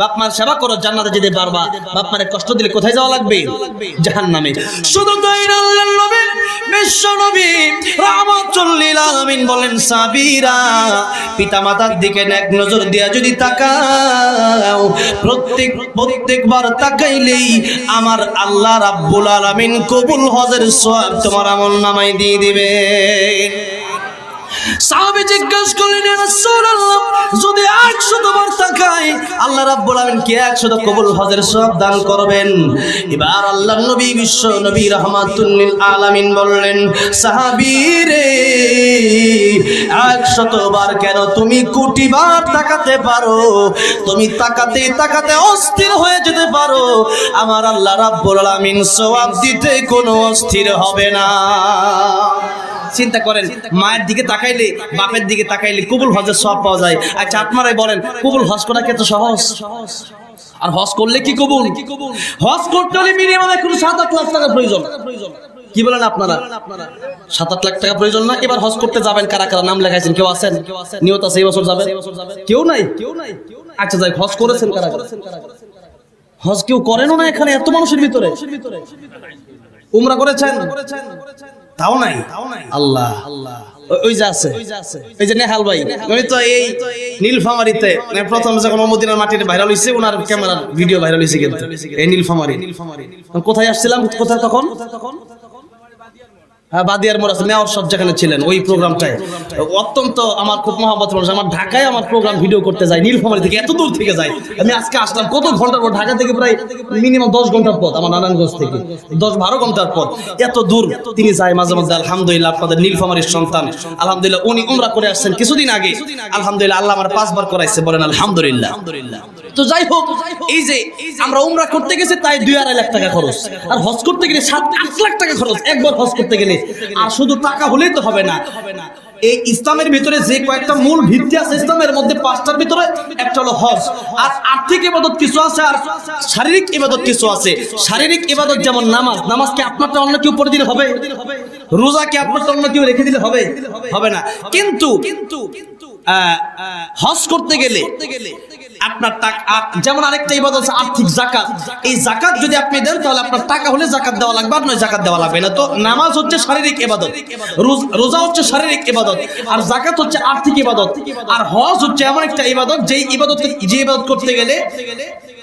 বাপ মার সেবা করো, জান্নাতে যেতে পারবা। বাপ মারে কষ্ট দিলে কোথায় যাওয়া লাগবে? জাহান্নামে। শুধু তাই না নবী, বিশ্ব নবী রাহমাতুল লিল আলামিন বলেন, সাবিরা, পিতামাতার দিকে এক নজর দিয়া যদি তাকাও, প্রত্যেক, প্রত্যেকবার তাকাইলেই আমার আল্লাহ রাব্বুল আলামিন কবুল হজের সওয়াব তোমার আমল নামায় দিয়ে দিবে। সাহাবী জিজ্ঞেস করলেন রাসূলুল্লাহ, যদি 100 বার তাকাই, আল্লাহ রাব্বুল আলামিন কি 100 কবুল হজের সওয়াব দান করবেন? এবার আল্লাহর নবী, বিশ্ব নবী রাহমাতুল লিল আলামিন বললেন, সাহাবী রে 100 বার কেন তুমি কোটি বার তাকাতে পারো? তুমি তাকাতে তাকাতে অস্থির হয়ে যেতে পারো। আমার আল্লাহ রাব্বুল আলামিন সওয়াব দিতে কোনো অস্থির হবে না। চিন্তা করেন, মায়ের দিকে তাকাইলে, বাপের দিকে তাকাইলে কবুল হজের সব পাওয়া যায়। আচ্ছা আপনারাই বলেন, কবুল হজ করা কি এত সহজ? আর হজ করলে কি কবুল? হজ করতে হলে মিনিমাম এখন সাত আট লাখ টাকা প্রয়োজন। কি বলেন আপনারা? সাত আট লাখ টাকা প্রয়োজন না? এবার হজ করতে যাবেন কারা কারা? নাম লেখাইছেন, কেউ আছেন? নিয়ত আছে, এই বছর যাবেন? কেউ নাই? কেউ নাই আচ্ছা যাই হজ করেছেন কারা কারা? হজ কেউ করেনও না এখানে? এত মানুষের ভিতরে। উমরা করেছেন? তাও নাই। আল্লাহ। আল্লাহ ওই যে আছে। ওই যে নেহাল ভাই। উনি তো এই নীলফামারিতে মানে প্রথম যখন মদিনার মাটিতে ভাইরাল হইছে ওনার ক্যামেরার ভিডিও ভাইরাল হইছে কিন্তু। এই নীলফামারি। কোথায় আসছিলাম? কোথায় তখন? বাদিয়ার মোড় মেয়র সব যেখানে ছিলেন, ওই প্রোগ্রামটায়। অত্যন্ত আমার খুব মহাবত মানুষ আমার ঢাকায় আমার প্রোগ্রাম ভিডিও করতে যাই নীলফামারি থেকে এত দূর থেকে যাই আমি আজকে আসলাম কত ঘণ্টার পর? ঢাকা থেকে প্রায় মিনিমাম দশ ঘণ্টার পথ আমার নারায়ণগঞ্জ থেকে। দশ বারো ঘণ্টার পর এত দূর তিনি যায় মাঝে মধ্যে। আলহামদুলিল্লাহ আপনাদের নীলফামারির সন্তান। আলহামদুলিল্লাহ উনি উমরা করে আসছেন কিছুদিন আগে। আলহামদুলিল্লাহ আল্লাহ আমার পাঁচবার করাইছে, বলেন আলহামদুলিল্লাহ। তো যাই হোক, এই যে আমরা উমরা করতে গেছি, তাই দুই আড়াই লাখ টাকা খরচ। আর হজ করতে গেলে সাত, আট লাখ টাকা খরচ একবার হজ করতে গেলে। আর শুধু টাকা হলেই তো হবে না। এই ইসলামের ভিতরে যে কয়েকটা মূল ভিত্তি আছে, ইসলামের মধ্যে পাঁচটার ভিতরে একটা হলো হজ। আর আর্থিক ইবাদত কিছু আছে, আর শারীরিক ইবাদত কিছু আছে। শারীরিক ইবাদত যেমন নামাজ নামাজকে আপনারটা অন্য কেউ পড়ে দিলে হবে? রোজা কি আপনারটা অন্য কেউ রেখে দিলে হবে? হবে না। কিন্তু কিন্তু হজ করতে গেলে আপনার টাকা যেমন আরেকটা ইবাদত আছে, আর্থিক জাকাত এই জাকাত যদি আপনি দেন, তাহলে আপনার টাকা হলে জাকাত দেওয়া লাগবে, আর নয় জাকাত দেওয়া লাগবে না। তো নামাজ হচ্ছে শারীরিক ইবাদত, রোজা হচ্ছে শারীরিক ইবাদত, আর জাকাত হচ্ছে আর্থিক ইবাদত। আর হজ হচ্ছে এমন একটা ইবাদত, যেই ইবাদত যে ইবাদত করতে গেলে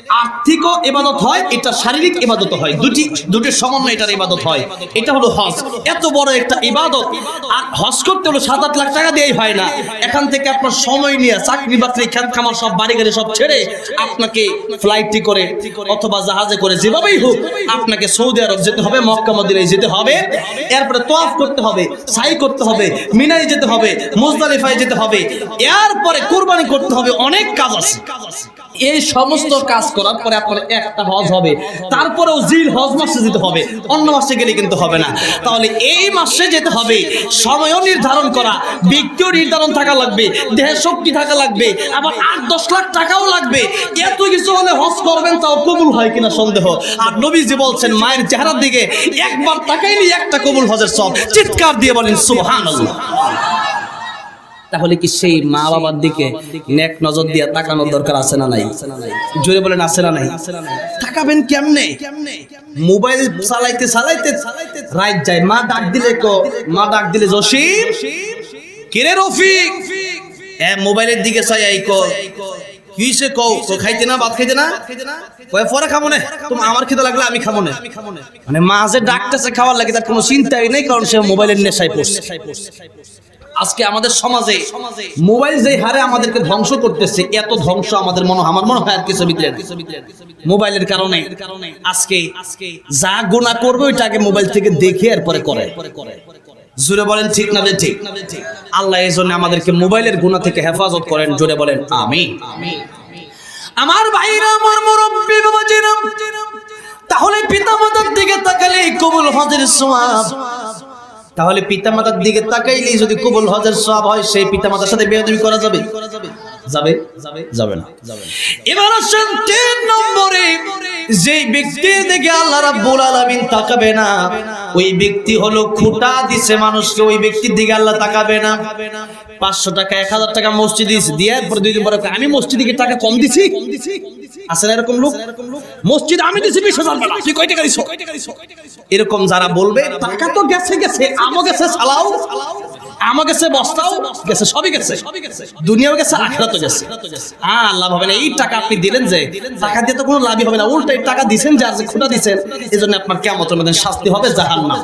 আর্থিকও ইবাদত হয়, এটা শারীরিক ইবাদত হয়। দুটি দুটির সমন্বয় এটার ইবাদত হয়। এটা হলো হজ। এত বড় একটা ইবাদত। আর হজ করতে হলো সাত আট লাখ টাকা দিয়েই হয় না। এখান থেকে আপনার সময় নিয়ে চাকরি বাকরি, খেত খামার সব, বাড়ি গাড়ি সব ছেড়ে আপনাকে ফ্লাইটটি করে অথবা জাহাজে করে যেভাবেই হোক আপনাকে সৌদি আরব যেতে হবে, মক্কা মদিনায় যেতে হবে। এরপরে তোয়াফ করতে হবে, সাই করতে হবে মিনাই যেতে হবে, মুজদালিফায় যেতে হবে। এরপরে কোরবানি করতে হবে। অনেক কাজ আছে। এই সমস্ত কাজ করার পরে আপনার একটা হজ হবে। তারপরেও জিল হজ মাসে যেতে হবে। অন্য মাসে গেলে কিন্তু হবে না। তাহলে এই মাসে যেতে হবে। সময়ও নির্ধারণ করা। ব্যক্তিও নির্ধারণ থাকা লাগবে। দেহের শক্তি থাকা লাগবে। আবার আট দশ লাখ টাকাও লাগবে। এত কিছু হলে হজ করবেন তাও কবুল হয় কিনা সন্দেহ? আর নবীজি বলছেন মায়ের চেহারার দিকে একবার তাকাইলে একটা কবুল হজের সব। চিৎকার দিয়ে বলেন সুবহানাল্লাহ। তাহলে কি সেই মা বাবার দিকে নেক নজর দিয়ে তাকানোর দরকার আছে না নাই? জোরে বলেন আছে না নাই? তাকাবেন কেমনে? মোবাইল চালাইতে চালাইতে রাইট যায়। মা ডাক দিলে কো মা ডাক দিলে জসিম কিরে রফিক? এ মোবাইলের দিকে চাই আই কো। কিসে কও? কো খাইতে না ভাত খাইতে না? কয় পরে খাব না। তুমি আমার খেতে লাগলে আমি খাব না। মানে মা যে ডাকতেছে খাওয়ার লাগে তার কোনো চিন্তাই নেই কারণ সে মোবাইলের নেশায় পড়ছে। আজকে আমাদের সমাজে মোবাইল যে হারে আমাদেরকে ধ্বংস করতেছে এত ধ্বংস আমাদের মনে আমার মনে হয় আর কিছু ভিতরে মোবাইলের কারণে আজকে যা গুণা করবে ওইটাকে মোবাইল থেকে দেখে এরপরে করে। জোরে বলেন ঠিক না ঠিক? আল্লাহ এই জন্য আমাদেরকে মোবাইলের গুণা থেকে হেফাজত করেন। জোরে বলেন আমি আমার ভাইরা আমার মুরব্বী তাহলে পিতামাতার দিকে তাকালে কবুল হজের সওয়াব তাহলে পিতামাতার দিকে তাকাইলেই যদি কবুল হজের সব হয় সেই পিতামাতার সাথে বেয়াদবি করা যাবে? যাবে? যাবে। না। এবার আসেন তিন নম্বরে। যে ব্যক্তি দিকে আল্লাহ রাব্বুল আলামিন তাকাবে না ওই ব্যক্তি হলো খুঁটা দিছে মানুষকে ওই ব্যক্তির দিকে আল্লাহ তাকাবে না। পাঁচশো টাকা, এক হাজার টাকা মসজিদ দিয়ে পরে দুই দিন পরে আমি মসজিদে টাকা কম দিছি? আসলে এরকম লোক? মসজিদ আমি দিছি বিশ হাজার টাকা তুই কয় টাকা দিছো? এরকম যারা বলবে, টাকা তো গেছে গেছে, আমও গেছে, সালাও। আমও গেছে, বস্তাও গেছে, সবই গেছে। দুনিয়াও গেছে, আখেরাতও গেছে। হ্যাঁ লাভ হবে না এই টাকা আপনি দিলেন যে, টাকা দিয়ে তো কোনো লাভই হবে না। উল্টো এই টাকা দিছেন যার যে খুঁটা দিছেন এই জন্য আপনার কেমন মধ্যে শাস্তি হবে জাহান্নাম।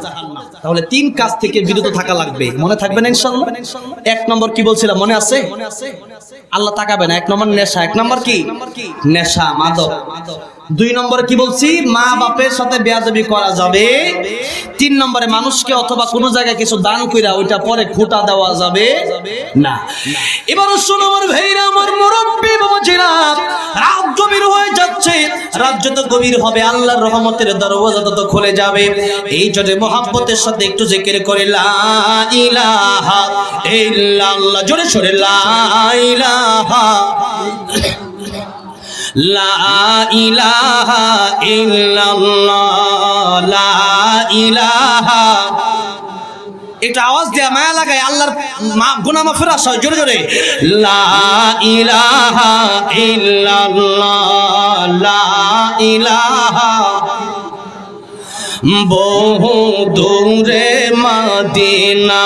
তাহলে তিন কাজ থেকে বিরত থাকা লাগবে। মনে থাকবে না ইনশাল্লাহ এক নম্বর কি বলছিলাম? মনে আছে? আল্লাহ তাকাবে না এক নম্বর নেশা। এক নম্বর কি? নেশা, মাদক। দুই নম্বরে কি বলছি? মা বাপের সাথে বেয়াজবি করা যাবে। তিন নম্বরে মানুষকে অথবা কোনো জায়গায় কিছু দান কইরা ওইটা পরে খুঁটা দেওয়া যাবে না। এবার শোনো আমার ভাইরা আমার মুরব্বী বাবাজিরা রাত গভীর হয়ে যাচ্ছে রাত যত গভীর হবে আল্লাহর রহমতের দরওয়াজা তত খুলে যাবে। এই জন্য মোহাব্বতের সাথে একটু জিকির করে লা ইলাহা ইল্লাল্লাহ জোরে সরে লা ইলাহা লা ইলাহা ইল্লাল্লাহ, লা ইলাহা। এটা আওয়াজ দেয়া মায়া লাগায়, আল্লাহর গুনা মাফের আশা জোরে জোরে। লা ইলাহা ইল্লাল্লাহ, লা ইলাহা। বহু দূরে মাদিনা।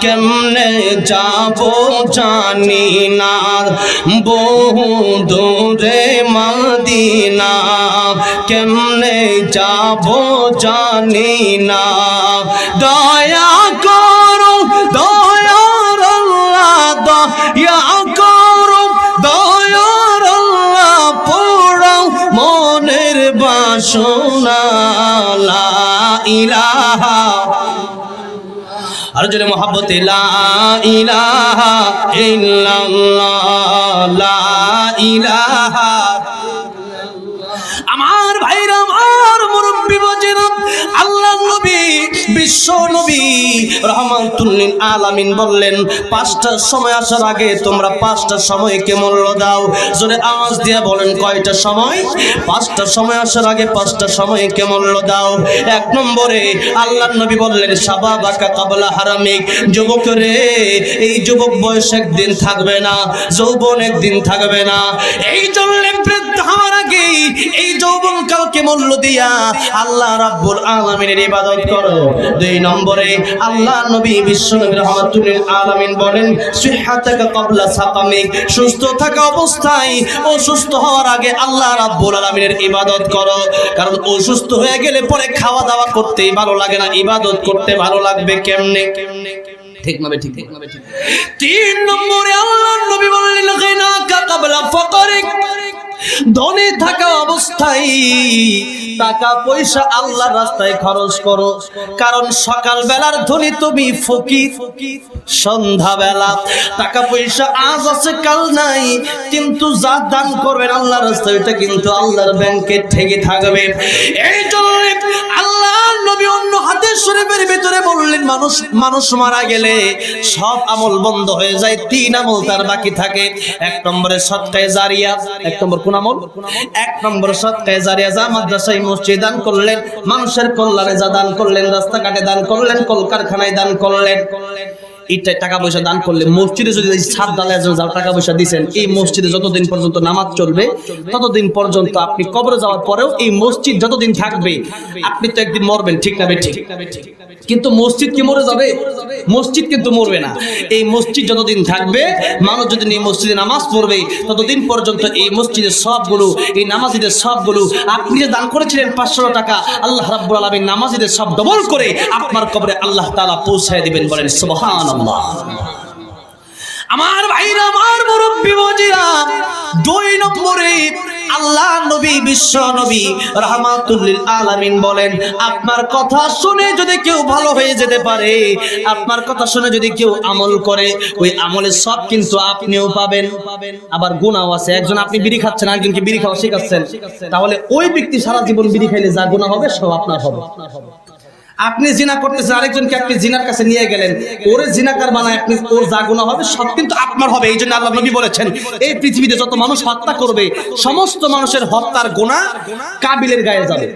কেমনে যাব জানি না। বহু দূরে মাদিনা। কেমনে যাব জানি না। দয়া ইলাহা। আর জোরে মহাব্বতে লা ইলাহা ইল্লাল্লাহ লা ইলাহা বিশ্ব নবী রহমাতুল্লিল আলামিন বললেন, পাঁচটার সময় আসার আগে তোমরা পাঁচটার সময়কে মূল্য দাও। জোরে আওয়াজ দিয়ে বলেন, কয়টা সময়? পাঁচটার সময় আসার আগে পাঁচটার সময়কে মূল্য দাও। এক নম্বরে আল্লাহ নবী বললেন সাবা সাবাবাকা কাবলা হারামিক। যুবক রে, এই যুবক বয়স একদিন থাকবে না, যৌবন একদিন থাকবে না। এই জন্য হওয়ার আগে এই যৌবন কালকে মূল্য দিয়া আল্লাহ রাব্বুল আলামিনের ইবাদত করো। দুই নম্বরে আল্লাহ নবী বিশ্ব নবী রহমাতুল্লিল আলামিন বলেন, সিহাতাকা ক্বাবলা সাকামিক, সুস্থ থাকা অবস্থায় অসুস্থ হওয়ার আগে আল্লাহ রাব্বুল আলামিনের ইবাদত করো। কারণ অসুস্থ হয়ে গেলে পরে খাওয়া দাওয়া করতেই ভালো লাগে না, ইবাদত করতে ভালো লাগবে কেমনে? ঠিক না ঠিক ঠিক তিন নম্বরে আল্লাহ নবী বললেন গিনাকা ক্বাবলা ফাকরিক। ধনী থাকা অবস্থায় টাকা পয়সা আল্লাহর রাস্তায় খরচ করো। কারণ সকাল বেলার ধনী তুমি ফকির। সন্ধ্যা বেলা টাকা পয়সা আজ আছে, কাল নাই। কিন্তু যা দান করবেন আল্লাহর রাস্তায়, ওইটা কিন্তু আল্লাহর ব্যাংকে ঠেকে থাকবে। এই জন্য আল্লাহ হাতের শরীফের ভিতরে বললেন, মানুষ মানুষ মারা গেলে সব আমল বন্ধ হয়ে যায়, তিন আমল তার বাকি থাকে। এক নম্বরে সৎকায় জারিয়া, এক নম্বর কোন আমল? এক নম্বর সৎকায় জারিয়া যা মাদ্রাসায় মসজিদ দান করলেন, মানুষের কল্যাণে যা দান করলেন, রাস্তাঘাটে দান করলেন, কলকারখানায় দান করলেন। এটা টাকা পয়সা দান করলে মসজিদে যদি এই ছাদ ডালায় যা টাকা পয়সা দিচ্ছেন এই মসজিদে যতদিন পর্যন্ত নামাজ চলবে, ততদিন পর্যন্ত আপনি কবরে যাওয়ার পরেও এই মসজিদ যতদিন থাকবে, আপনি তো একদিন মরবেন, ঠিক না ঠিক কিন্তু মসজিদ কি মরে যাবে? মসজিদ কিন্তু মরবে না। এই মসজিদ যতদিন থাকবে, মানুষ যদি এই মসজিদে নামাজ পড়বে, ততদিন পর্যন্ত এই মসজিদের সবগুলো, এই নামাজিদের সবগুলো, আপনি যে দান করেছিলেন পাঁচশো টাকা, আল্লাহ রাব্বুল আলামিন নামাজিদের সব ডবল করে আপনার কবরে আল্লাহ তাআলা পৌঁছায় দিবেন বলেন, সুবহানাল্লাহ। আমার ভাইরা, আমার মুরব্বী বজিরা দুই নম্বরে আল্লাহ নবী, বিশ্ব নবী রহমাতুল্লিল আলামিন বলেন, আপনার কথা শুনে যদি কেউ ভালো হয়ে যেতে পারে, আপনার কথা শুনে যদি কেউ আমল করে, ওই আমলের সব কিন্তু আপনিও পাবেন। আবার গুণাও আছে, একজন আপনি বিড়ি খাচ্ছেন একজনকে বিড়ি খাওয়া শেখাচ্ছেন, তাহলে ওই ব্যক্তি সারা জীবন বিড়ি খাইলে যা গুণা হবে, সব আপনার হবে। আপনি জিনা করতেছেন, আরেকজনকে আপনি জিনার কাছে নিয়ে গেলেন। ওরে জিনাকার বানায় আপনি, ওর যা গুণা হবে সব কিন্তু আপনার হবে এই জন্য আল্লাহ নবী বলেছেন, এই পৃথিবীতে যত মানুষ হত্যা করবে, সমস্ত মানুষের হত্যার গুণা কাবিলের গায়ে যাবে।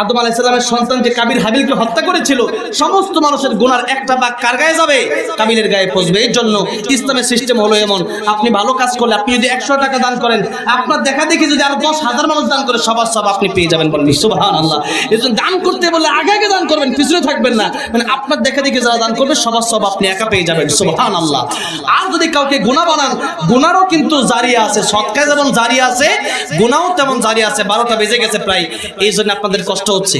আদম আলাইসাল্লামের সন্তান যে কাবিল হাবিলকে হত্যা করেছিল, সমস্ত মানুষের গুনার একটা বা কার গায়ে যাবে? কাবিলের গায়ে পৌঁছবে এই জন্য ইসলামের সিস্টেম হলো এমন। আপনি ভালো কাজ করলে আপনি যদি একশো টাকা দান করেন, আপনার দেখা দেখি যদি আরও দশ হাজার মানুষ দান করে, সবার সব আপনি পেয়ে যাবেন বলেন সুবহান আল্লাহ এই দান করতে বলে আগে আগে দান করবেন পিছনে থাকবেন না। মানে আপনার দেখা দেখে যারা দান করবে, সবার সব আপনি একা পেয়ে যাবেন। সুবহান আল্লাহ আর যদি কাউকে গুণা বানান গুনারও কিন্তু জারি আছে। সৎকায় যেমন জারি আছে গুনাও তেমন জারি আছে। বারোটা বেজে গেছে প্রায়। এই জন্য আপনাদের কষ্ট হচ্ছে।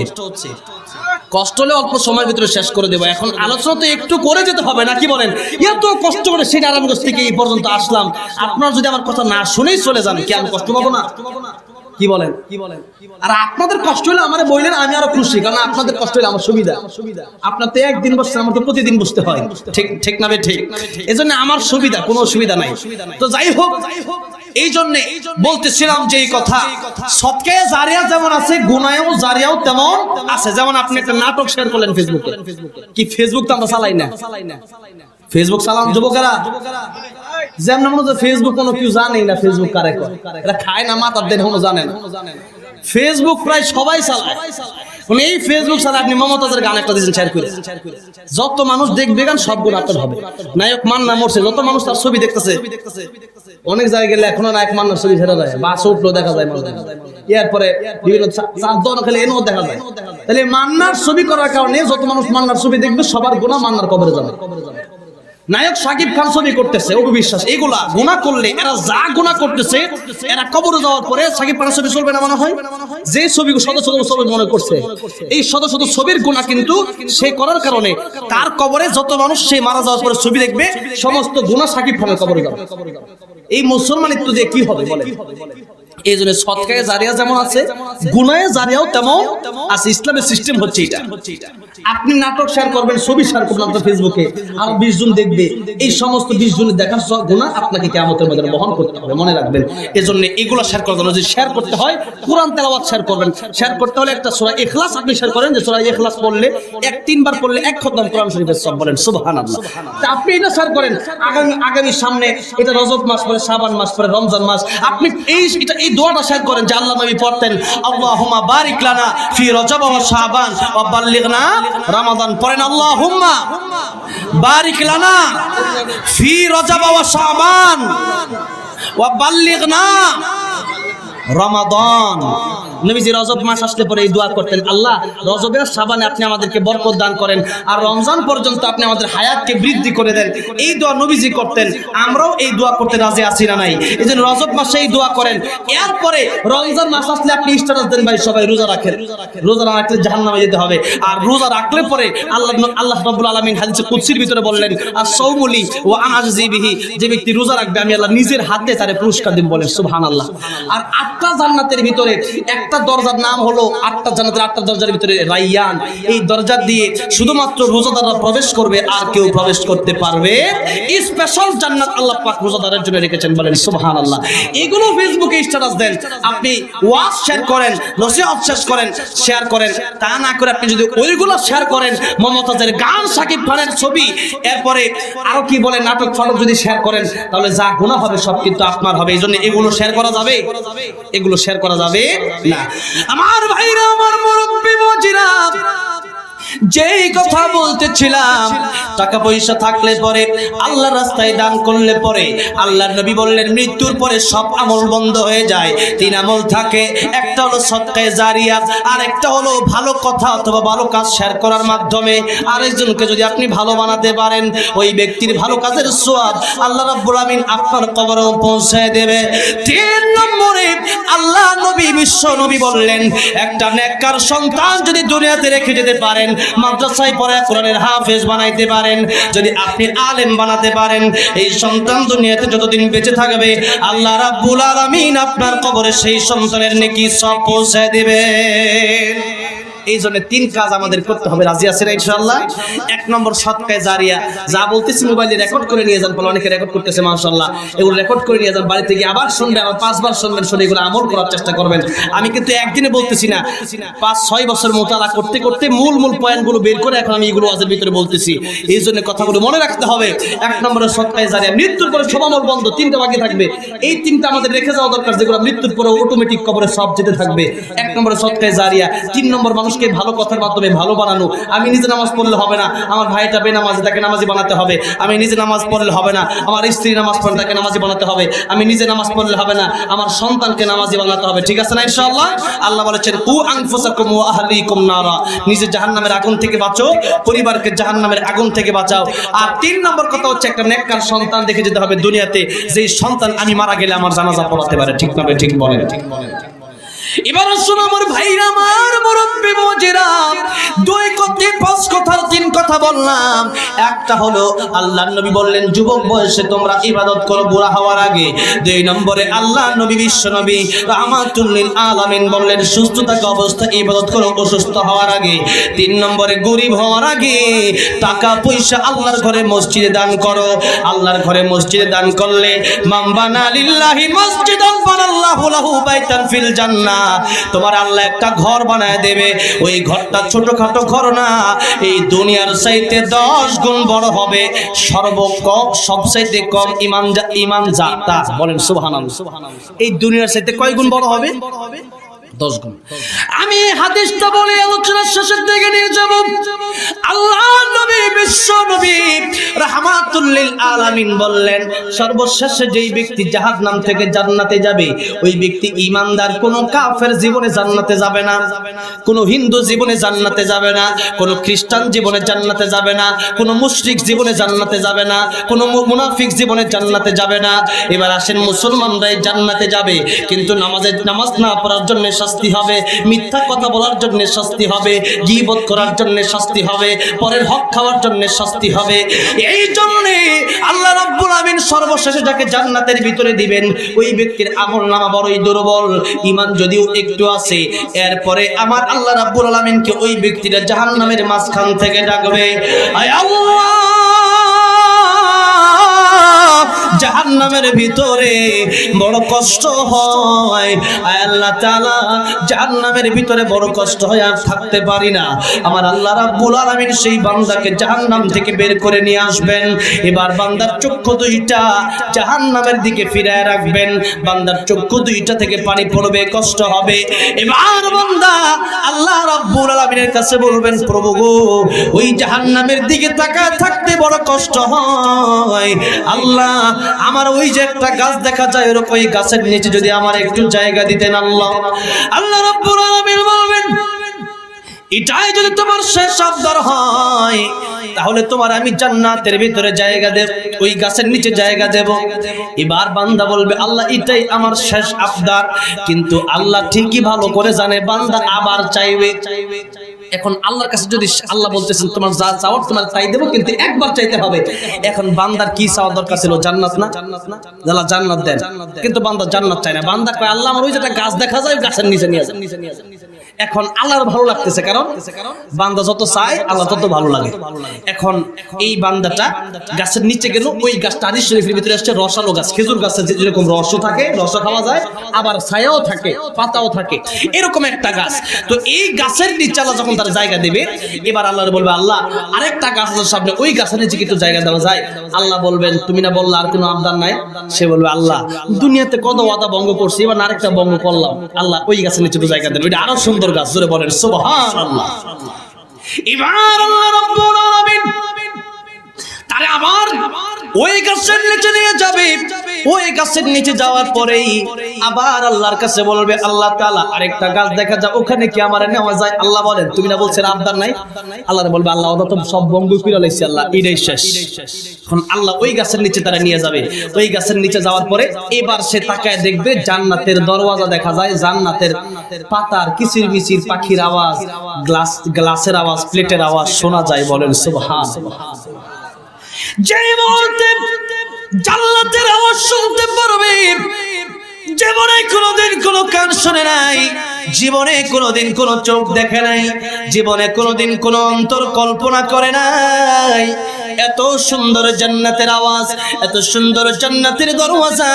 কষ্ট হলে অল্প সময়ের ভিতরে শেষ করে দেবো। এখন আলোচনা তো একটু করে যেতে হবে নাকি বলেন? এত কষ্ট করে সেই নারায়ণগঞ্জ থেকে এই পর্যন্ত আসলাম। আপনারা যদি আমার কথা না শুনেই চলে যান, কি আমি কষ্ট পাবো না? কি বলেন? কি বলেন আর আপনাদের কষ্ট হলে আমার বললেন, আমি আরও খুশি, কারণ আপনাদের কষ্ট হলে আমার সুবিধা। আপনার তো একদিন বসছেন আমার তো প্রতিদিন বসতে হয়। ঠিক ঠিক না ঠিক। এই জন্য আমার সুবিধা, কোনো অসুবিধা নাই। তো যাই হোক, এই জন্য বলতেছিলাম যে এই কথা, সৎকে জারিয়া যেমন আছে গুনায়ও জারিয়াও তেমন আছে। যেমন আপনি একটা নাটক শেয়ার করলেন ফেসবুকে কি ফেসবুক তো আমরা চালাই না। ফেসবুক চালান যুবকেরা যেমন মনে ফেসবুক কোনো কেউ জানেই না ফেসবুক কারে কয়। এটা খায় না, মাতার দেন কোনো জানে না। ফেসবুক প্রায় সবাই চালায়। মানে এই ফেসবুক ছাড়া আপনি মমতাজের গান একটা দিয়েছেন শেয়ার করে যত মানুষ দেখবে গান, সব গুণ আপনার হবে। নায়ক মান্না মরছে, যত মানুষ তার ছবি দেখতেছে। অনেক জায়গায় গেলে এখনও নায়ক মান্নার ছবি ছেড়ে যায় বাস, উঠল, দেখা যায় মাঝে। এরপরে বিভিন্ন চা- চাঁদ দোকান খেলে এনেও দেখা যায়। তাহলে মান্নার ছবি করার কারণে যত মানুষ মান্নার ছবি দেখবে, সবার গুণা মান্নার কবরে যাবে। নায়ক সাকিব খান ছবি করতেছে অবিশ্বাস এগুলা গুণা করলে, এরা যা গুণা করতেছে, এরা কবরে যাওয়ার পরে সাকিব খানের ছবি চলবে না মনে হয়? যে ছবি শত শত ছবি মনে করছে, এই শত শত ছবির গুণা কিন্তু সে করার কারণে তার কবরে যত মানুষ সে মারা যাওয়ার পরে ছবি দেখবে, সমস্ত গুণা সাকিব খানের কবরে যাবে। এই মুসলমানিত্ব দিয়ে কি হবে বলে এই জন্য সৎকারে জারিয়া যেমন আছে, গুনায়ে জারিয়াও তেমন আছে, ইসলামের সিস্টেম হচ্ছে এটা। আপনি নাটক শেয়ার করবেন, ছবি শেয়ার করবেন আপনার ফেসবুকে আর বিশ জন দেখবে, এই সমস্ত বিশ জনের দেখার গুণা আপনাকে কেমতের মধ্যে বহন করতে হবে, মনে রাখবেন। এই জন্য এগুলো শেয়ার করতে হবে যদি শেয়ার করতে হয়, কোরআন তেলাওয়াত শেয়ার করবেন। শেয়ার করতে হলে একটা সোরা এখলাস আপনি শেয়ার করেন, যে সূরা ইখলাস পড়লে, এক তিনবার পড়লে এক খতম কোরআন শরীফের সব বলেন, সুবহানাল্লাহ। আপনি এটা শেয়ার করেন, আগামী আগামী সামনে, এটা রজব মাস পরে, শাবান মাস পরে, রমজান মাস, আপনি এই এটা এই দোয়াটা শেয়ার করেন যে আল্লাহ নবী পড়তেন, আল্লাহুম্মা বারিক লানা ফি রজব ওয়া শাবান ওয়া বাল্লিগনা রমাদান। পড়েন, আল্লাহুম্মা বারিক লানা ফি রজব ওয়া শাবান ওয়া বাল্লিগনা রমাদান। নবীজি রজব মাস আসলে পরে এই দোয়া করতেন, আল্লাহ রজবের সাবানে আপনি আমাদেরকে বরকত দান করেন আর রমজান পর্যন্ত আপনি আমাদের হায়াতকে বৃদ্ধি করে দেন। এই দোয়া নবীজি করতেন, আমরাও এই দোয়া করতে রাজি আছি না নাই। এই জন্য রজব মাসে এই দোয়া করেন। এরপরে রমজান মাস আসলে আপনি দেন ভাই, সবাই রোজা রাখেন। রোজা না রাখলে জাহান্নামে যেতে হবে। আর রোজা রাখলে পরে আল্লাহ আল্লাহ রাব্বুল আলামিন হাদিসে ভিতরে বললেন আর সৌমুলি ও আনাজিবিহি যে ব্যক্তি রোজা রাখবে, আমি আল্লাহ নিজের হাতে তারে পুরস্কার দিন বলেন, সুবহানাল্লাহ। আর আটটা জান্নাতের ভিতরে একটা দরজার নাম হলো আটটা জান্নাতের আটটা দরজার ভিতরে রাইয়ান। এই দরজা দিয়ে শুধুমাত্র রোজাদাররা প্রবেশ করবে, আর কেউ প্রবেশ করতে পারবে স্পেশাল জান্নাত আল্লাহ পাক রোজাদারের জন্য রেখেছেন বলেন, সুবহানাল্লাহ। এগুলো ফেসবুকে স্ট্যাটাস দেন। আপনি ওয়াজ শেয়ার করেন, নসিহত শেষ করেন, শেয়ার করেন। তা না করে আপনি যদি ওইগুলো শেয়ার করেন, মমতাজের গান সাকিব খানের ছবি, এরপরে আরও কি বলে নাটক ফাটক যদি শেয়ার করেন, তাহলে যা গুণা হবে সব কিন্তু আপনার হবে। এই জন্য এগুলো শেয়ার করা যাবে? এগুলো শেয়ার করা যাবে না। আমার ভাইরা আমার মুরব্বী মজিরা যেই কথা বলতেছিলাম, টাকা পয়সা থাকলে পরে আল্লাহ রাস্তায় দান করলে পরে, আল্লাহর নবী বললেন, মৃত্যুর পরে সব আমল বন্ধ হয়ে যায়। তিন আমল থাকে, একটা হলো সৎকায় জারিয়া আর একটা হলো ভালো কথা অথবা ভালো কাজ শেয়ার করার মাধ্যমে। আরেকজনকে যদি আপনি ভালো বানাতে পারেন, ওই ব্যক্তির ভালো কাজের সোয়াব আল্লাহ রাব্বুল আমিন আপনার কবরেও পৌঁছায় দেবে। তিন নম্বরে, আল্লাহ নবী, বিশ্ব নবী বললেন, একটা নেককার সন্তান যদি দুনিয়াতে রেখে যেতে পারেন মাদ্রাসায় পড়ে কোরআনের হাফেজ বানাইতে পারেন, যদি আপনি আলেম বানাতে পারেন, এই সন্তান দুনিয়াতে যতদিন বেঁচে থাকবে, আল্লাহ রাব্বুল আলামিন আপনার কবরে সেই সন্তানের নেকি সব পৌঁছে দিবেন। এই জন্য তিন কাজ আমাদের করতে হবে। রাজি আছে না ইনশাআল্লাহ? এক নম্বর সৎকায় জারিয়া। যা বলতেছি মোবাইলে রেকর্ড করে নিয়ে যান বলে অনেকে রেকর্ড করতেছে মাশাআল্লাহ। এগুলো রেকর্ড করে নিয়ে যান, বাড়িতে গিয়ে আবার শুনবেন, আবার পাঁচবার শুনবেন, শুনে এগুলো আমল করার চেষ্টা করবেন। আমি কিন্তু একদিনে বলতেছি না, পাঁচ, ছয় বছর মোতালা করতে করতে মূল মূল পয়েন্টগুলো বের করে এখন আমি এগুলো ওয়াজের ভিতরে বলতেছি। এই জন্য কথাগুলো মনে রাখতে হবে, এক নম্বরে সৎকায় জারিয়া। মৃত্যুর পরে সবামল বন্ধ, তিনটা বাকি থাকবে। এই তিনটা আমাদের রেখে যাওয়া দরকার, যেগুলো মৃত্যুর পরে অটোমেটিক কবরে সব যেতে থাকবে। এক নম্বরে সৎকায় জারিয়া, তিন নম্বর মানুষকে ভালো কথার মাধ্যমে ভালো বানানো। আমি নিজে নামাজ পড়লে হবে না। আমার ভাইটা বেনামাজি, তাকে নামাজি বানাতে হবে। আমি নিজে নামাজ পড়লে হবে না। আমার স্ত্রী নামাজ পড়লে তাকে নামাজি বানাতে হবে। আমি নিজে নামাজ পড়লে হবে না। আমার সন্তানকে নামাজি বানাতে হবে। ঠিক আছে না ইনশাআল্লাহ? আল্লাহ বলেছেন, কু আনফুসাকুম ওয়া আহলিকুম নারা। নিজে জাহান্নামের আগুন থেকে বাঁচো। পরিবারকে জাহান্নামের আগুন থেকে বাঁচাও। আর তিন নম্বর কথা হচ্ছে, একটা নেককার সন্তান দেখে যেতে হবে দুনিয়াতে। যেই সন্তান আমি মারা গেলে আমার জানাজা পড়াতে পারে। ঠিক না ঠিক বলেন ঠিক বলেন। এবার আসুন আমার ভাইরা, আমার মুরব্বী মজেরা। দুই কথা, পাঁচ কথার তিন কথা বললাম। একটা হলো আল্লাহ নবী বললেন, যুবক বয়সে তোমরা ইবাদত করো, বুড়া হওয়ার আগে। দুই নম্বরে আল্লাহ নবী, বিশ্ব নবী আলামিন বললেন সুস্থ থাকা অবস্থা, ইবাদত করো, অসুস্থ হওয়ার আগে। তিন নম্বরে, গরিব হওয়ার আগে। টাকা, পয়সা, আল্লাহর ঘরে মসজিদে দান করো। আল্লাহর ঘরে মসজিদে দান করলে মাম্বানা লিল্লাহি মসজিদান, বানাল্লাহু লাহু বাইতান ফিল জান্নাহ। তোমার আল্লাহ একটা ঘর বানায় দেবে। ওই ঘরটা ছোটখাটো ঘর না, এই দুনিয়ার চাইতে দশ গুণ বড় হবে। সর্বকম, সবচাইতে কম ইমান ইমান যাত্রা বলেন, সুবহানাল্লাহ। এই দুনিয়ার চাইতে কয় গুণ বড় হবে? দশ গুণ। আমি হাদিসটা বলে আলোচনার শেষের দিকে নিয়ে যাব। আল্লাহ নবী, বিশ্ব নবী রাহমাতুল্লিল আলামিন বললেন, সর্বশেষে যেই ব্যক্তি জাহান্নাম থেকে জান্নাতে যাবে, ওই ব্যক্তি ইমানদার কোন কাফের জীবনে জান্নাতে যাবে না, কোন হিন্দু জীবনে জান্নাতে যাবে না, কোন খ্রিস্টান জীবনে জান্নাতে যাবে না, কোন মুশরিক জীবনে জান্নাতে যাবে না, কোন মুনাফিক জীবনে জান্নাতে যাবে না। এবার আসেন মুসলমানরাই জান্নাতে যাবে, কিন্তু নামাজের নামাজ না পড়ার জন্য শাস্তি হবে। মিথ্যা কথা বলার জন্য শাস্তি হবে। গীবত করার জন্য শাস্তি হবে। পরের হক খাওয়ার জন্য শাস্তি হবে। এই জন্য আল্লাহ রাব্বুল আমিন সর্বশেষে যাকে জান্নাতের ভিতরে দিবেন, ওই ব্যক্তির আমল নামা বড়ই দুর্বল। ঈমান যদিও একটু আছে, এরপরে আমার আল্লাহ রাব্বুল আলামিনকে ওই ব্যক্তিটা জাহান্নামের মাঝখান থেকে ডাকবে, আয় আল্লাহ! জাহান্নামের ভিতরে বড় কষ্ট হয়। আয় আল্লাহ তাআলা, জাহান্নামের ভিতরে বড় কষ্ট হয় আর থাকতে পারি না। আমার আল্লাহ রাব্বুল আলামিন সেই বান্দাকে জাহান্নাম থেকে বের করে নিয়ে আসবেন। এবার বান্দার চক্ষু দুইটা জাহান্নামের দিকে ফিরায় রাখবেন। বান্দার চক্ষু দুইটা থেকে পানি পড়বে, কষ্ট হবে। এবার বান্দা আল্লাহ রাব্বুল আলামিনের কাছে বলবেন, প্রভু গো, ওই জাহান্নামের দিকে তাকায় থাকতে বড় কষ্ট হয়। আল্লাহ আমার ওই যে একটা গাছ দেখা যায় ওরকম ওই গাছের নিচে যদি আমার একটু জায়গা দিতেন আল্লাহ। আল্লাহ রাব্বুল আলামিন বলবেন, এটাই যদি তোমার শেষ আবদার হয়, তাহলে তোমার আমি জান্নাতের ভিতরে জায়গা দেব ওই গাছের নিচে জায়গা দেব। এবার বান্দা বলবে, আল্লাহ, এটাই আমার শেষ আবদার। কিন্তু আল্লাহ ঠিকই ভালো করে জানে, বান্দা আবার চাইবে চাইবে। এখন আল্লাহর কাছে যদি আল্লাহ বলতেছেন তোমার যা চাওয়ার তোমার তাই দেবো কিন্তু একবার চাইতে হবে। এখন বান্দার কি চাওয়ার দরকার ছিল? জান্নাত না? জান্নাত জান্নাত দেন। কিন্তু বান্দা জান্নাত চায় না। বান্দা কয় আল্লাহ আমার ওই যেটা গাছ দেখা যায় গাছের নিচে নিয়ে যান এখন আল্লাহর ভালো লাগতেছে, কারণ বান্দা যত চায়, আল্লাহ তত ভালো লাগে। এখন এই বান্দাটা গাছের নিচে গেল, ওই গাছটা হাদিস শরীফের ভিতরে আসছে, রসালো গাছ, খেজুর গাছের যে- যেরকম রসও থাকে রস খাওয়া যায়, আবার ছায়াও থাকে, পাতাও থাকে, এরকম একটা গাছ। তো এই গাছের নিচে আল্লাহ যখন তার জায়গা দেবে, এবার আল্লাহ বলবে, আল্লাহ, আরেকটা গাছের সামনে, ওই গাছের নিচে কিন্তু জায়গা দেওয়া যায়? আল্লাহ বলবেন, তুমি না বললা আর কোনো আবদার নাই? সে বলবে, আল্লাহ, দুনিয়াতে কত ওয়াদা ভঙ্গ করছি, এবার আরেকটা ভঙ্গ করলাম। আল্লাহ, ওই গাছের নিচে তো জায়গা দেবে। এটা আরও সুন্দর গাছ জোরে বলেন সুবহানাল্লাহ। এবার আল্লাহ রাব্বুল আলামিন ওই গাছের নিচে নিয়ে যাবে। ওই গাছের নিচে যাওয়ার পরেই আবার আল্লাহর কাছে বলবে, আল্লাহ তাআলা, আরেকটা গাছ দেখা যায় ওখানে কি আমার নেওয়া যায়? আল্লাহ বলেন, তুমি না বলছেন আবদার নাই? আল্লাহ বলবে, আল্লাহ, ওটা তো সব বঙ্গ করে লাইছে, আল্লাহ, এটাই শেষ। এখন আল্লাহ ওই গাছের নিচে তারা নিয়ে যাবে। ওই গাছের নিচে যাওয়ার পরে এবার সে তাকায় দেখবে, জান্নাতের দরওয়াজা দেখা যায়, জান্নাতের পাতার কিচির মিচির পাখির আওয়াজ, গ্লাস, গ্লাসের আওয়াজ, প্লেটের আওয়াজ শোনা যায় বলেন, সুবহান যে মুহূর্তে জান্নাতের আওয়াজ শুনতে পারবে যেমন কোনোদিন কোনো কান শুনে নাই জীবনে কোনোদিন কোনো চোখ দেখে নাই জীবনে কোনোদিন কোনো অন্তর কল্পনা করে নাই। এত সুন্দর জান্নাতের আওয়াজ, এত সুন্দর জান্নাতের দরওয়াজা,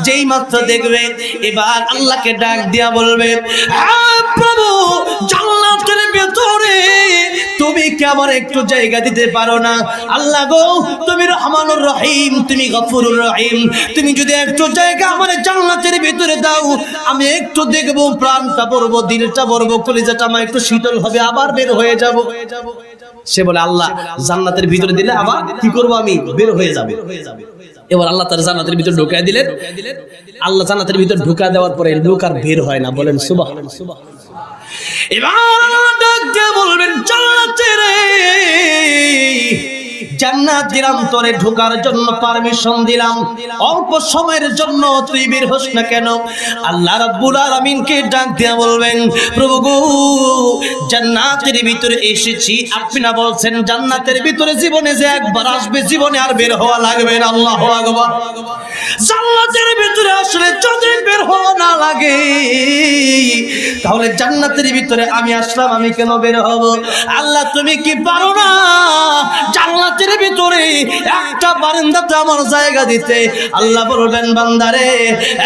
যেই মাত্র দেখবে, এবার আল্লাহকে ডাক দিয়া বলবে "হ্যাঁ প্রভু, জান্নাতের ভেতরে তুমি কি আমার একটু জায়গা দিতে পারো না? আল্লাহ গো, তুমি রহমানুর রহিম, তুমি গফুরুর রহিম। তুমি যদি একটু জায়গা আমার জান্নাতের ভিতরে দাও, আমি একটু দেখব, প্রাণটা পড়ব দিলটা পড়ব কলিজাটা আমার একটু শীতল হবে, আবার বের হয়ে যাব। সে বলে, আল্লাহ, জান্নাতের ভিতরে দিলে আবার কি করব আমি? বের হয়ে যাবে। এবার আল্লাহ তার জান্নাতের ভিতরে ঢুকায় দিলেন। আল্লাহ জান্নাতের ভিতরে ঢুকা দেওয়ার পরে লোক আর বের হয় না। বলেন সুবাহ এবার বলবেন জান্নাতে রে জান্নাত দিলাম, তোরে ঢোকার জন্য পারমিশন দিলাম। অল্প সময়ের জন্য তুই হোস না কেন? আল্লাহ রাব্বুল ডাক দিয়া বলবেন, প্রভু গো, জান্নাতের ভিতরে এসেছি। আপনি না বলছেন, জান্নাতের ভিতরে জীবনে যে একবার আসবে, জীবনে আর বের হওয়া লাগবে না। আল্লাহু আকবার। জান্নাতের ভিতরে আসলে যদি বের হওয়া না লাগে, তাহলে জান্নাতের ভিতরে আমি আসলাম, আমি কেন বের হব? আল্লাহ, তুমি কি পারো না? জান্নাতের ভিতরে একটা বারান্দাতে আমার জায়গা দিতে। আল্লাহ বলবেন বান্দারে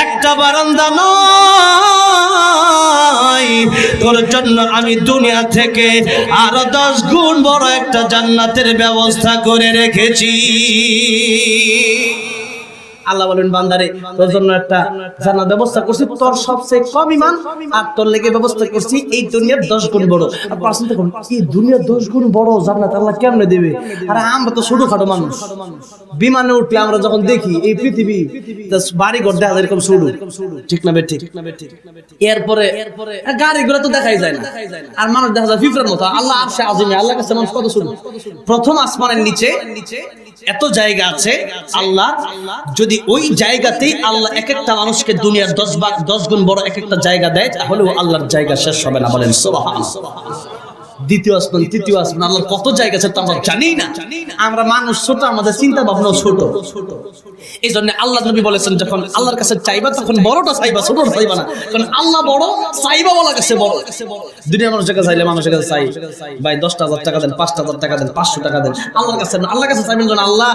একটা বারান্দা নয় তোর জন্য আমি দুনিয়া থেকে আরও দশ গুণ বড় একটা জান্নাতের ব্যবস্থা করে রেখেছি। আল্লাহ বলেন, বান্দারে, তোর জন্য একটা জান্নাত ব্যবস্থা করছি। তোর সবচেয়ে কম ইমান আর তোর লেগে ব্যবস্থা করছি এই দুনিয়ার দশ গুণ বড়। আর পার্সেন্ট দেখুন, এই দুনিয়ার দশ গুণ বড় জান্নাত আল্লাহ কেমনে দেবে? আর, আমরা তো ছোটখাটো মানুষ। বিমানে উঠলে আমরা যখন দেখি এই পৃথিবী বাড়ি ঘর দেখা যায় এরকম ছোট। ঠিক না ঠিক? এরপরে গাড়িগুলো তো দেখাই যায় না। আর মানুষ দেখা যায় ফিফরার মতো। আল্লাহ আরশে আজিমে আল্লাহ কাছে মানুষ কত ছোট? প্রথম আসমানের নিচে এত জায়গা আছে, আল্লাহ যদি ওই জায়গাতেই আল্লাহ এক একটা মানুষকে দুনিয়ার দশ বার দশ গুণ বড় এক একটা জায়গা দেয়, তাহলেও আল্লাহর জায়গা শেষ হবে না বলেন সোবাহান দ্বিতীয় আসমান, তৃতীয় আসমান আল্লাহর কত জায়গা আছে তা আমরা জানি না। আমরা মানুষ ছোট, আমাদের চিন্তা ভাবনাও ছোট। এই জন্য আল্লাহ নবী বলেছেন, যখন আল্লাহর কাছে চাইবা, তখন বড়টা চাইবা, ছোটটা চাইবা না। কারণ আল্লাহ বড় চাইবা বলা কাছে বড়। দুনিয়ার মানুষের কাছে চাইলে মানুষের কাছে চাই। ভাই, দশটা হাজার টাকা দেন, পাঁচটা হাজার টাকা দেন, পাঁচশো টাকা দেন। আল্লাহর কাছে না আল্লাহর কাছে চাইবেন যেন আল্লাহ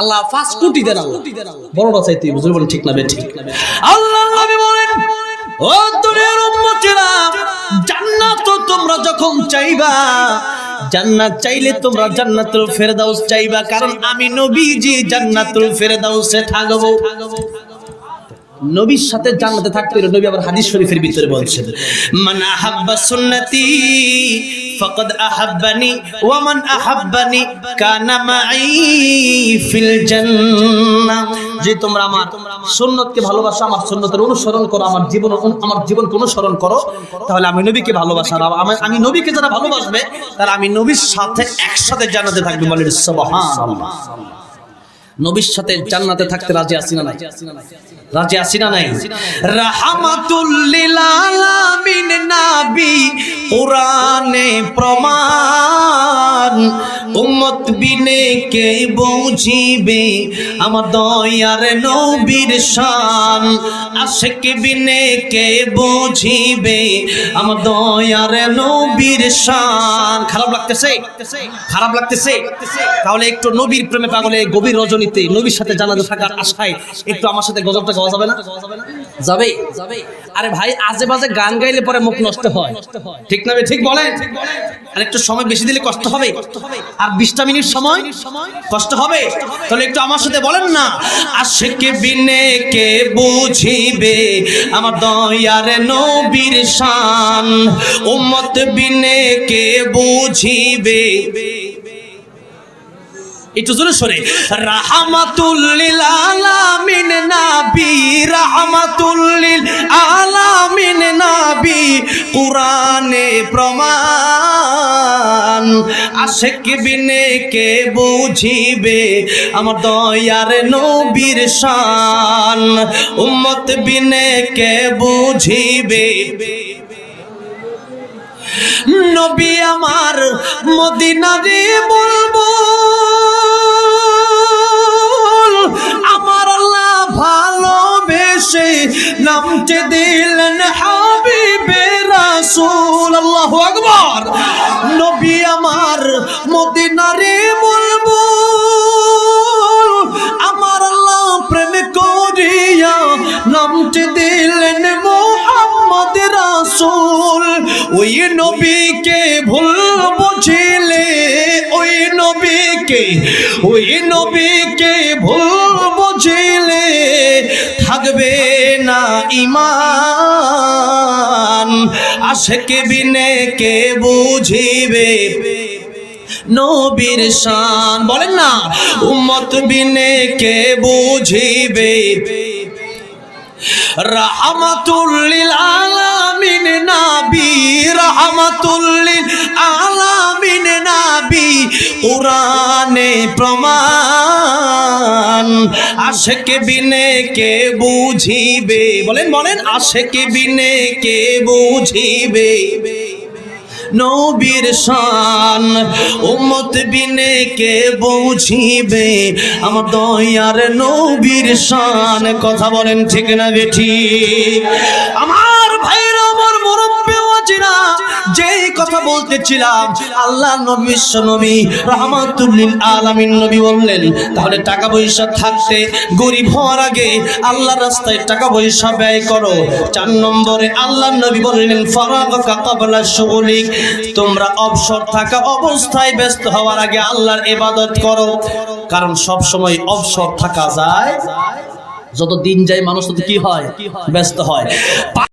আল্লাহ পাঁচ কোটি দেন আল্লাহ। বড়টা চাইতে বুঝতে বলেন ঠিক না বে ঠিক। আল্লাহ নবী বলেন ও দুনিয়ার উম্মতেরা, জান্নাত তোমরা যখন চাইবা, জান্নাত চাইলে তোমরা জান্নাতুল ফেরদাউস চাইবা, কারণ আমি নবীজি জান্নাতুল ফেরদাউসে থাকব। নবীর সাথে জান্নাতে থাকতে নবী আবার হাদিস শরীফের ভিতরে বলছেন, মান হাব্বা সুন্নতি ফাকাদ আহাব্বানি ওয়া মান আহাব্বানি কানা মাই ফিল জান্নাহ। যে তোমরা আমার সুন্নতকে ভালোবাসো, আমার সুন্নতের অনুসরণ করো, আমার জীবন আমার জীবনকে অনুসরণ করো, তাহলে আমি নবীকে ভালোবাসা আমি আমি নবীকে যারা ভালোবাসবে তারা আমি নবীর সাথে একসাথে জানাতে থাকবে বলে সুবহানাল্লাহ। নবীর সাথে জান্নাতে থাকতে রাজি আসি না নাই? রাজি আসি না নাই। রাহমাতুল লিল আলামিন নবী কোরআনে প্রমাণ। উম্মত বিনে কে বুঝিবে? আমার দয়ার নবীর শান। আশিক বিনে কে বুঝিবে? আমার দয়ার নবীর শান। খারাপ লাগতেছে? খারাপ লাগতেছে? তাহলে একটু নবীর প্রেমে পাগলে গভীর রজনীতে নবীর সাথে জানাতে থাকার আশায় একটু আমার সাথে গজবটা গাওয়া যাবে না? যাবে যাবে। আরে ভাই আজে বাজে গান গাইলে পরে মুখ নষ্ট হয়। ঠিক না ঠিক বলেন। আর একটু সময় বেশি দিলে কষ্ট হবে। আর বিশটা মিনিট সময় কষ্ট হবে। তাহলে একটু আমার সাথে বলেন না। আশেকে বিনে কে বুঝিবে আমার দয়ার নবীর শান। উম্মত বিনে কে বুঝিবে একটু জোরে সরে রাহমাতুল্লিল আলামিন নাবি, রাহমাতুল্লিল আলামিন নাবি, কোরআনে প্রমাণ। আশেক বিনে কে বুঝিবে আমার দয়ার নবীর শান। উম্মত বিনে কে বুঝিবে নবী আমার মদিনারে বলব। আমার আল্লাহ ভালোবেসে নামতে দিলেন হাবিব রাসূল। আল্লাহু আকবার। নবী আমার মদিনারে বলব। আমার আল্লাহ প্রেম করিয়া নামটি দিলেন ওই নবীকে ভুল বুঝিলে, ওই নবীকে ওই নবীকে ভুল বুঝিলে থাকবে না ইমান। আশেকে বিনে কে বুঝিবে? নবীর শান। বলেন না, উম্মত বিনে কে বুঝিবে? রাহমাতুল্লিল আলামিন নাবি, রাহমাতুল্লিল আলামিন নাবি, কোরআনে প্রমাণ। আশেকে বিনে কে বুঝিবে? বলেন বলেন, আশেকে বিনে কে বুঝিবে? নবীর শান। উম্মত বিনে কে বুঝিবে? আমার দয়ার নবীর শান। কথা বলেন ঠিক না বেঠি আমার ভাইরা আমার মুরব্বী যেই কথা বলতেছিলাম, আল্লাহ নবী রহমাতুল্লিল নবী বললেন, তাহলে টাকা পয়সা থাকতে গরিব হওয়ার আগে আল্লাহ রাস্তায় টাকা পয়সা ব্যয় করো। চার নম্বরে আল্লাহ নবী বললেন তোমরা অবসর থাকা অবস্থায় ব্যস্ত হওয়ার আগে আল্লাহর ইবাদত করো। কারণ সব সময় অবসর থাকা যায়। যত দিন যায় মানুষ, তত কি হয়? ব্যস্ত হয়।